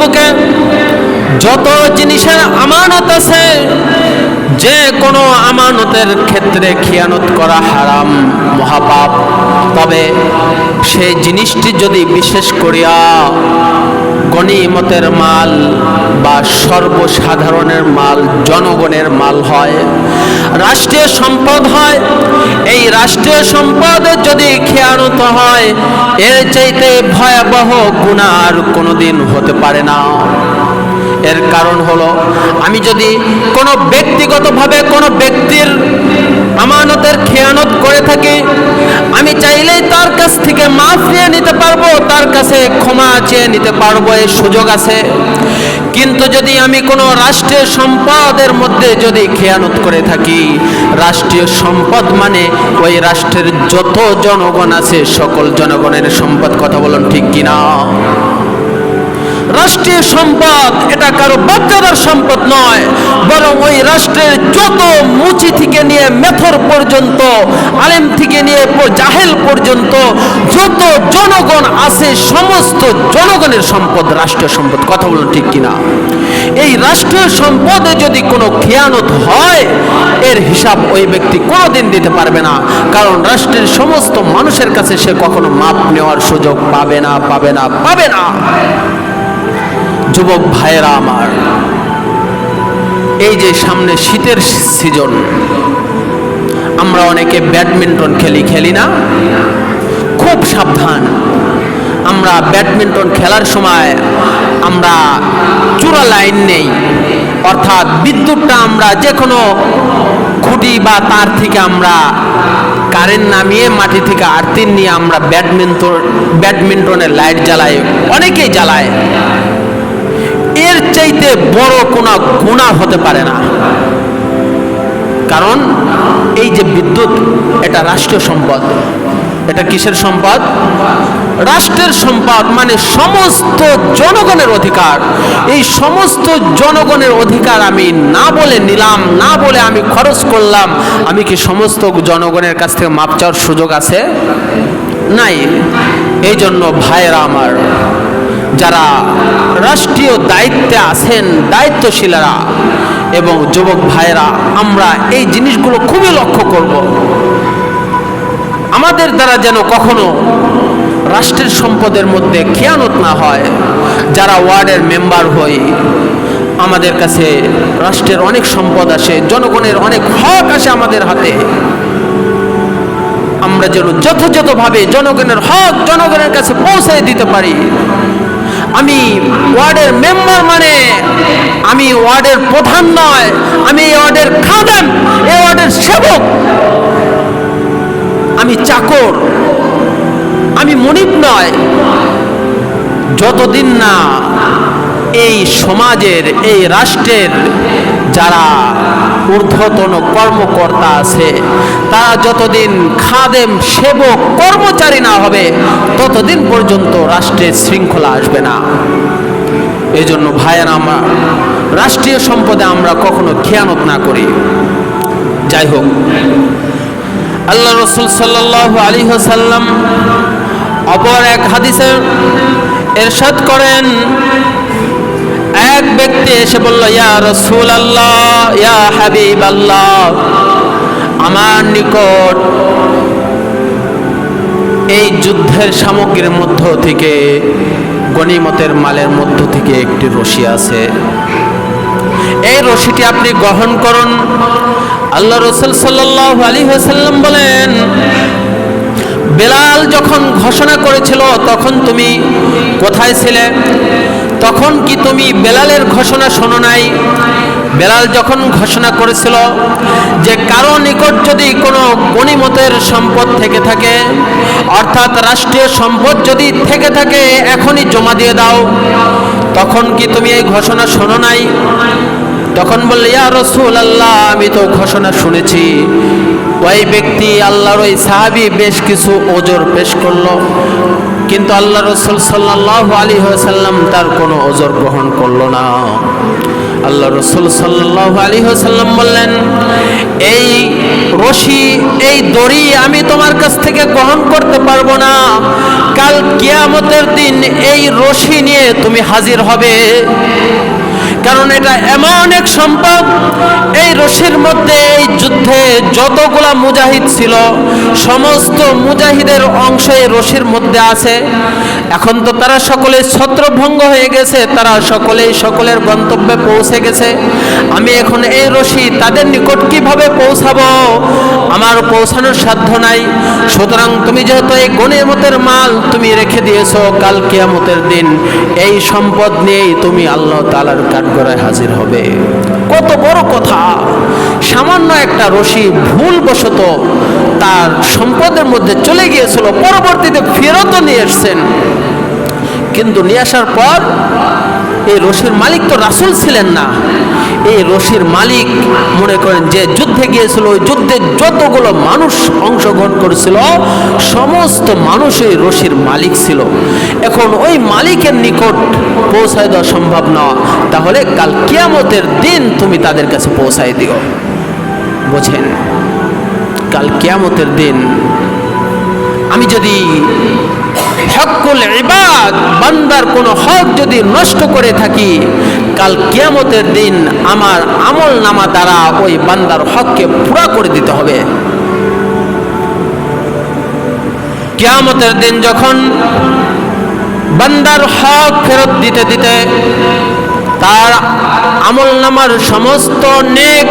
বুকে যত জিনিসের আমানত আছে, যে কোনো আমানতের ক্ষেত্রে খেয়ানত করা হারাম, মহাপাপ। তবে সেই জিনিসটি যদি বিশেষ করিয়া গণিমতের মাল বা সর্বসাধারণের মাল, জনগণের মাল হয়, রাষ্ট্রীয় সম্পদ হয়, এই রাষ্ট্রীয় সম্পদ যদি খেয়ানত হয় এর চাইতে ভয়াবহ গুণা আর কোনোদিন হতে পারে না। এর কারণ হলো, আমি যদি কোনো ব্যক্তিগতভাবে কোনো ব্যক্তির আমানতের খেয়ানত করে থাকি, আমি চাইলেই তার কাছ থেকে মাফ নিয়ে নিতে পারব, তার কাছে ক্ষমা চেয়ে নিতে পারব এই সুযোগ আছে। কিন্তু যদি আমি কোনো রাষ্ট্রীয় সম্পদের মধ্যে যদি খেয়ানত করে থাকি, রাষ্ট্রীয় সম্পদ মানে ওই রাষ্ট্রের যত জনগণ আছে, সকল জনগণের সম্পদ, কথা বলুন ঠিক কিনা? রাষ্ট্রীয় সম্পদ, এটা কারও বাচ্চাদের সম্পদ নয়, বরং ওই রাষ্ট্রের যত মুচি থেকে নিয়ে মেথর পর্যন্ত, আলেম থেকে নিয়ে জাহেল পর্যন্ত, যত জনগণ আছে, সমস্ত জনগণের সম্পদ রাষ্ট্রীয় সম্পদ। কথা বলুন ঠিক কিনা? এই রাষ্ট্রীয় সম্পদে যদি কোনো খেয়ানত হয়, এর হিসাব ওই ব্যক্তি কোনোদিন দিতে পারবে না। কারণ রাষ্ট্রের সমস্ত মানুষের কাছে সে কখনো মাপ নেওয়ার সুযোগ পাবে না পাবে না পাবে না। যুবক ভাইয়েরা আমার, এই যে সামনে শীতের সিজন, আমরা অনেকে ব্যাডমিন্টন খেলি খেলি না? খুব সাবধান। আমরা ব্যাডমিন্টন খেলার সময় আমরা চূড়া লাইন নেই, অর্থাৎ বিদ্যুৎটা আমরা যে কোনো খুঁটি বা তার থেকে আমরা কারেন্ট নামিয়ে মাটি থেকে আর্তিন নিয়ে আমরা ব্যাডমিন্টন, ব্যাডমিন্টনের লাইট জ্বালাই, অনেকেই জ্বালায়। এর চাইতে বড় কোনো গুণা হতে পারে না। কারণ এই যে বিদ্যুৎ, এটা রাষ্ট্রীয় সম্পদ। এটা কিসের সম্পদ? রাষ্ট্রের সম্পদ মানে সমস্ত জনগণের অধিকার। এই সমস্ত জনগণের অধিকার আমি না বলে নিলাম, না বলে আমি খরচ করলাম, আমি কি সমস্ত জনগণের কাছ থেকে মাপ চাওয়ার সুযোগ আছে? নাই। এই জন্য ভাইয়েরা আমার যারা রাষ্ট্রীয় দায়িত্বে আছেন, দায়িত্বশীলরা এবং যুবক ভাইয়েরা, আমরা এই জিনিসগুলো খুবই লক্ষ্য করব। আমাদের দ্বারা যেন কখনো রাষ্ট্রের সম্পদের মধ্যে খেয়ানত না হয়, যারা ওয়ার্ডের মেম্বার হই, আমাদের কাছে রাষ্ট্রের অনেক সম্পদ আসে, জনগণের অনেক হক আসে আমাদের হাতে। আমরা যেন যথাযথভাবে জনগণের হক জনগণের কাছে পৌঁছে দিতে পারি। আমি ওয়ার্ডের মেম্বার মানে আমি ওয়ার্ডের প্রধান নয়, আমি এই ওয়ার্ডের খাদেম এই ওয়ার্ডের সেবক। আমি চাকর, আমি মনিব নয়। যতদিন না এই সমাজের, এই রাষ্ট্রের যারা ঊর্ধ্বতন কর্মকর্তা আছে। তারা যতদিন খাদেম, সেবক, কর্মচারী না হবে, ততদিন পর্যন্ত রাষ্ট্রের শৃঙ্খলা আসবে না। এই জন্য ভাইয়েরা আমার, রাষ্ট্রীয় সম্পদে আমরা কখনো খেয়ানত না করি। যাই হোক, আল্লাহ রসুল সাল্লাহ আলী সাল্লাম অপর এক হাদিসে এরশাদ করেন এক ব্যক্তি এসে বলল, ইয়া রসুল আল্লাহ ইয়া হাবিব আল্লাহ আমার নিকট এই যুদ্ধের সামগ্রীর মধ্য থেকে গনিমতের মালের মধ্য থেকে একটি রশি আছে। এই রশিটি আপনি গ্রহণ করুন। আল্লাহ রসুল সাল্লাহ আলী হাসাল্লাম বলেন, বেলাল যখন ঘোষণা করেছিল, তখন তুমি কোথায় ছিলে? তখন কি তুমি বেলালের ঘোষণা শোনো নাই? বেলাল যখন ঘোষণা করেছিল যে কারও নিকট যদি কোনো গণিমতের সম্পদ থেকে থাকে, অর্থাৎ রাষ্ট্রীয় সম্পদ যদি থেকে থাকে, এখনই জমা দিয়ে দাও। তখন কি তুমি এই ঘোষণা শোনো নাই? তখন বললে, ইয়া রসুল আল্লাহ আমি তো ঘোষণা শুনেছি। ওই ব্যক্তি আল্লাহর ওই সাহাবি বেশ কিছু ওজোর পেশ করল। কিন্তু আল্লাহ রসুল সাল্লাহ আলী সাল্লাম তার কোনো ওজোর গ্রহণ করল না। আল্লাহ রসুল সাল্লাহ আলী সাল্লাম বললেন, এই রশি, এই দড়ি আমি তোমার কাছ থেকে গ্রহণ করতে পারব না। কাল কিয়ামতের দিন এই রশি নিয়ে তুমি হাজির হবে। কারণ এটা এমন এক সম্পদ। এই রশির মধ্যে এই যুদ্ধে যতগুলা মুজাহিদ ছিল, সমস্ত মুজাহিদের অংশ এই রশির মধ্যে আছে। এখন তো তারা সকলে ছত্রভঙ্গ হয়ে গেছে, তারা সকলেই সকলের গন্তব্যে পৌঁছে গেছে। আমি এখন এই রশি তাদের নিকট কীভাবে পৌঁছাবো? আমার পৌঁছানোর সাধ্য নাই। সুতরাং তুমি যেহেতু এই গণিমতের মাল তুমি রেখে দিয়েছ, কাল কিয়ামতের দিন এই সম্পদ নিয়েই তুমি আল্লাহ তালার কাঠগড়ায় হাজির হবে। কত বড় কথা। সামান্য একটা রশি ভুলবশত তার সম্পদের মধ্যে চলে গিয়েছিল, পরবর্তীতে ফেরত নিয়ে এসছেন। কিন্তু নিয়ে আসার পর এই রশির মালিক তো রাসুল ছিলেন না। এই রশির মালিক মনে করেন যে যুদ্ধে গিয়েছিল, ওই যুদ্ধে যতগুলো মানুষ অংশগ্রহণ করেছিল, সমস্ত মানুষ এই রশির মালিক ছিল। এখন ওই মালিকের নিকট পৌঁছায় দেওয়া সম্ভব না। তাহলে কাল কিয়ামতের দিন তুমি তাদের কাছে পৌঁছায় দিও। বোঝেন? কাল কিয়ামতের দিন আমি যদি হকুল ইবাদ বান্দার কোনো হক যদি নষ্ট করে থাকি কাল কিয়ামতের দিন আমার আমল নামা দ্বারা ওই বান্দার হককে পুরা করে দিতে হবে। কিয়ামতের দিন যখন বান্দার হক ফেরত দিতে দিতে তার আমল নামার সমস্ত নেক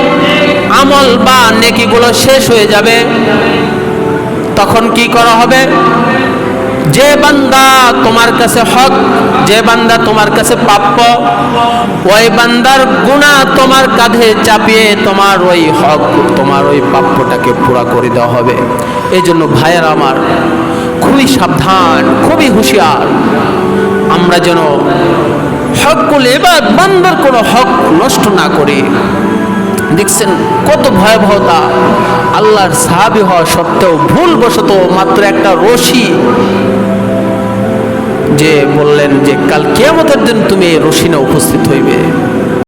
আমল বা নেকিগুলো শেষ হয়ে যাবে, তখন কি করা হবে? যে বান্দা তোমার কাছে হক, যে বান্দা তোমার কাছে প্রাপ্য, ওই বান্দার গুণা তোমার কাঁধে চাপিয়ে তোমার ওই হক, তোমার ওই প্রাপ্যটাকে পুরা করে দেওয়া হবে। এই জন্য ভাইয়ের আমার, খুবই সাবধান, খুবই হুঁশিয়ার। আমরা যেন হকুল এবার বান্দার কোনো হক নষ্ট না করি। দেখছেন কত ভয়াবহতা। আল্লাহর সাহাবি হওয়া সত্ত্বেও ভুলবশত মাত্র একটা রশি যে বললেন যে কাল কেয়ামতের দিন তুমি এই রশিনে উপস্থিত হইবে।